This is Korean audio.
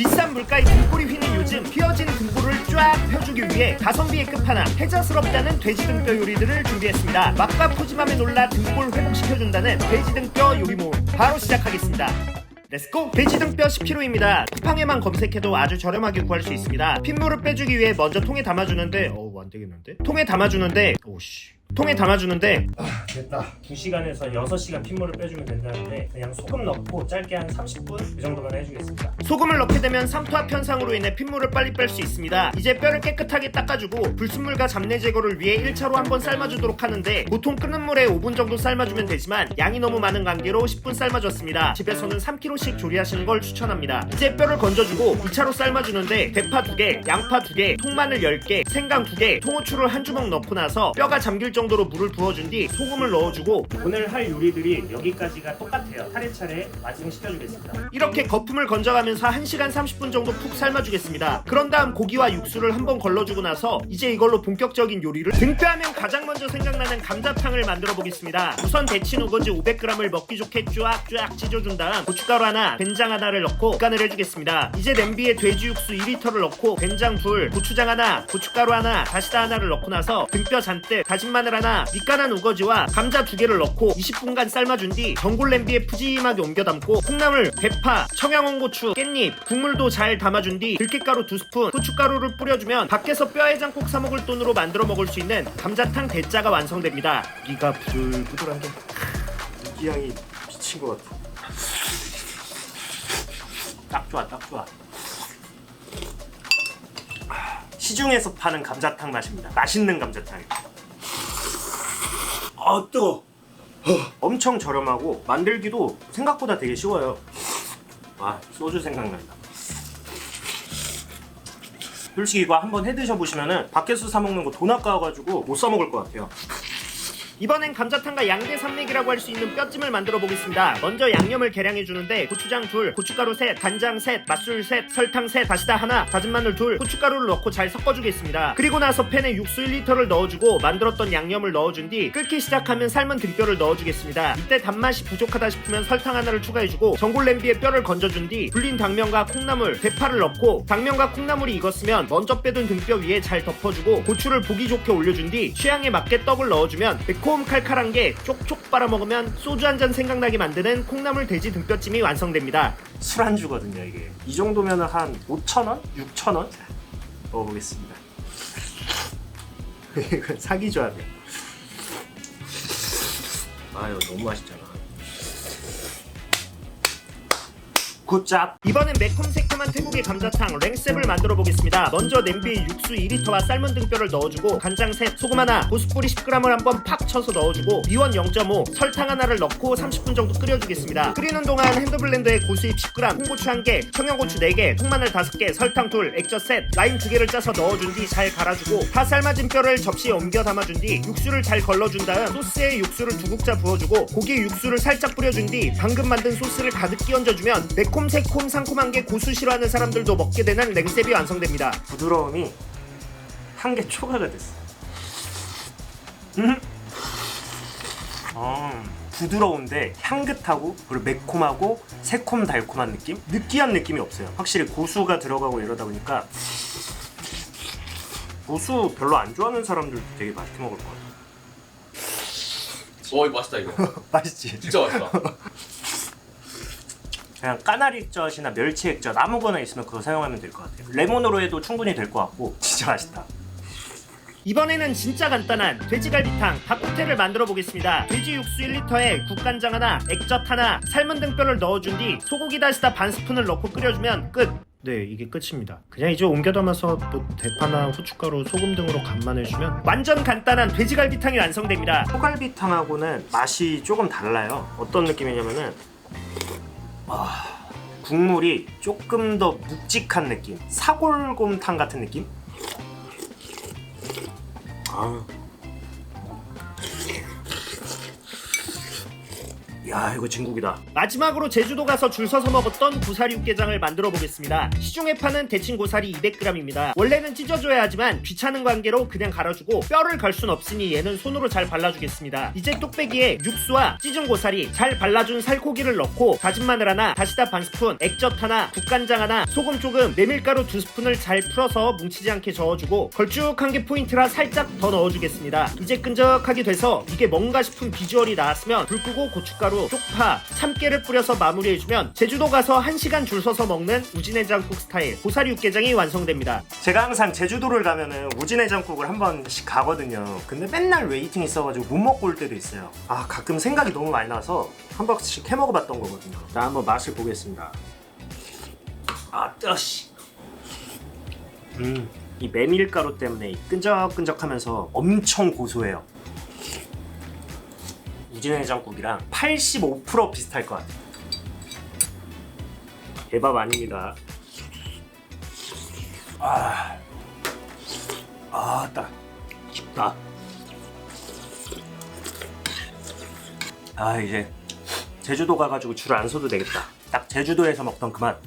비싼 물가에 등골이 휘는 요즘 휘어진 등골을 쫙 펴주기 위해 가성비의 끝판왕 해자스럽다는 돼지 등뼈 요리들을 준비했습니다. 맛과 푸짐함에 놀라 등골 회복시켜준다는 돼지 등뼈 요리 모음 바로 시작하겠습니다. 렛츠고! 돼지 등뼈 10kg입니다. 쿠팡에만 검색해도 아주 저렴하게 구할 수 있습니다. 핏물을 빼주기 위해 먼저 통에 담아주는데 어우 안 되겠는데? 통에 담아주는데 오씨 통에 담아주는데 됐다. 2시간에서 6시간 핏물을 빼주면 된다는데 그냥 소금 넣고 짧게 한 30분 이 정도만 해주겠습니다. 소금을 넣게 되면 삼투압 현상으로 인해 핏물을 빨리 뺄 수 있습니다. 이제 뼈를 깨끗하게 닦아주고 불순물과 잡내 제거를 위해 1차로 한번 삶아주도록 하는데 보통 끓는 물에 5분 정도 삶아주면 되지만 양이 너무 많은 관계로 10분 삶아줬습니다. 집에서는 3kg씩 조리하시는 걸 추천합니다. 이제 뼈를 건져주고 2차로 삶아주는데 대파 2개, 양파 2개, 통마늘 10개, 생강 2개, 통후추를 한 주먹 넣고 나서 뼈가 잠길 정도로 물을 부어준 뒤 소금 을 넣어주고 오늘 할 요리들이 여기까지가 똑같아요. 차례차례 완성시켜주겠습니다. 이렇게 거품을 건져가면서 1시간 30분 정도 푹 삶아주겠습니다. 그런 다음 고기와 육수를 한번 걸러주고 나서 이제 이걸로 본격적인 요리를 등뼈하면 가장 먼저 생각나는 감자탕을 만들어 보겠습니다. 우선 데친 우거지 500g을 먹기 좋게 쫙쫙 찢어준 다음 고춧가루 하나, 된장 하나를 넣고 간을 해주겠습니다. 이제 냄비에 돼지 육수 2리터를 넣고 된장 둘, 고추장 하나, 고춧가루 하나, 다시다 하나를 넣고 나서 등뼈 잔뜩, 다진 마늘 하나, 밑간한 우거지와 감자 두 개를 넣고 20분간 삶아준 뒤 전골 냄비에 푸짐하게 옮겨 담고 콩나물, 대파, 청양홍고추, 깻잎, 국물도 잘 담아준 뒤 들깨가루 두 스푼, 후춧가루를 뿌려주면 밖에서 뼈해장국 사 먹을 돈으로 만들어 먹을 수 있는 감자탕 대짜가 완성됩니다. 이가 부들부들한 게 느끼향이 미친 것 같아. 딱 좋아, 딱 좋아. 시중에서 파는 감자탕 맛입니다. 맛있는 감자탕. 아 뜨거. 엄청 저렴하고 만들기도 생각보다 되게 쉬워요. 아 소주 생각난다. 솔직히 이거 한번 해 드셔 보시면은 밖에서 사 먹는 거 돈 아까워가지고 못 사 먹을 것 같아요. 이번엔 감자탕과 양대 산맥이라고 할 수 있는 뼈찜을 만들어 보겠습니다. 먼저 양념을 계량해 주는데 고추장 둘, 고춧가루 셋, 간장 셋, 맛술 셋, 설탕 셋, 다시다 하나, 다진 마늘 둘, 후춧가루를 넣고 잘 섞어주겠습니다. 그리고 나서 팬에 육수 1리터를 넣어주고 만들었던 양념을 넣어준 뒤 끓기 시작하면 삶은 등뼈를 넣어주겠습니다. 이때 단맛이 부족하다 싶으면 설탕 하나를 추가해주고 전골 냄비에 뼈를 건져준 뒤 불린 당면과 콩나물, 대파를 넣고 당면과 콩나물이 익었으면 먼저 빼둔 등뼈 위에 잘 덮어주고 고추를 보기 좋게 올려준 뒤 취향에 맞게 떡을 넣어주면 매콤 칼칼한 게 쪽쪽 빨아 먹으면 소주 한 잔 생각나게 만드는 콩나물 돼지 등뼈찜이 완성됩니다. 술안주거든요 이게 이 정도면 한 5천원? 6천원? 먹어보겠습니다 이거 사기 줘야 돼 아유 너무 맛있잖아 굿잡 이번엔 매콤새콤한 태국의 감자탕 랭셉을 만들어 보겠습니다. 먼저 냄비에 육수 2리터와 삶은 등뼈를 넣어주고 간장 셋, 소금 하나, 고춧가루 10g을 한번 팍 쳐서 넣어주고 미원 0.5, 설탕 하나를 넣고 30분 정도 끓여주겠습니다. 끓이는 동안 핸드블렌더에 고수잎 10g, 홍고추 1개, 청양고추 4개, 통마늘 5개, 설탕 둘, 액젓 셋, 라임 2개를 짜서 넣어준 뒤 잘 갈아주고 다 삶아진 뼈를 접시에 옮겨 담아준 뒤 육수를 잘 걸러준 다음 소스에 육수를 두 국자 부어주고 고기 육수를 살짝 뿌려준 뒤 방금 만든 소스를 가득 끼얹어주면 매콤 새콤 상콤한 게 고수 싫어하는 사람들도 먹게 되는 랭셉이 완성됩니다. 부드러움이 한 개 초과가 됐어 음. 어, 부드러운데 향긋하고 그리고 매콤하고 새콤달콤한 느낌? 느끼한 느낌이 없어요 확실히 고수가 들어가고 이러다 보니까 고수 별로 안 좋아하는 사람들도 되게 맛있게 먹을 것 같아요 어, 이거 맛있다 이거. 맛있지? 진짜 맛있다. 그냥 까나리 액젓이나 멸치 액젓 아무거나 있으면 그거 사용하면 될 것 같아요 레몬으로 해도 충분히 될 것 같고 진짜 맛있다 이번에는 진짜 간단한 돼지갈비탕 닭호텔을 만들어 보겠습니다. 돼지 육수 1리터에 국간장 하나, 액젓 하나, 삶은 등뼈를 넣어준 뒤 소고기 다시다 반 스푼을 넣고 끓여주면 끝. 네, 이게 끝입니다. 그냥 이제 옮겨 담아서 뭐 대파나 후춧가루, 소금 등으로 간만 해주면 완전 간단한 돼지갈비탕이 완성됩니다. 소갈비탕하고는 맛이 조금 달라요. 어떤 느낌이냐면은 아, 국물이 조금 더 묵직한 느낌, 사골곰탕 같은 느낌. 아, 야 이거 진국이다. 마지막으로 제주도 가서 줄 서서 먹었던 고사리 육개장을 만들어 보겠습니다. 시중에 파는 데친 고사리 200g입니다. 원래는 찢어줘야 하지만 귀찮은 관계로 그냥 갈아주고 뼈를 갈 순 없으니 얘는 손으로 잘 발라주겠습니다. 이제 뚝배기에 육수와 찢은 고사리, 잘 발라준 살코기를 넣고 다진 마늘 하나, 다시다 반 스푼, 액젓 하나, 국간장 하나, 소금 조금, 메밀가루 두 스푼을 잘 풀어서 뭉치지 않게 저어주고 걸쭉한 게 포인트라 살짝 더 넣어주겠습니다. 이제 끈적하게 돼서 이게 뭔가 싶은 비주얼이 나왔으면 불 끄고 고춧가루, 쪽파, 참깨를 뿌려서 마무리해주면 제주도 가서 1시간 줄 서서 먹는 우진해장국 스타일 고사리 육개장이 완성됩니다. 제가 항상 제주도를 가면은 우진해장국을 한 번씩 가거든요. 근데 맨날 웨이팅 있어가지고 못 먹고 올 때도 있어요. 아 가끔 생각이 너무 많이 나서 한 번씩 해 먹어봤던 거거든요. 자 한번 맛을 보겠습니다. 아 뜨시. 음. 이 메밀가루 때문에 이 끈적끈적하면서 엄청 고소해요. 우진해장국이랑 85% 비슷할 것 같아요. 대박 아닙니다. 아, 아, 딱 쉽다. 아, 이제 제주도 가가지고 줄 안 서도 되겠다. 딱 제주도에서 먹던 그 맛.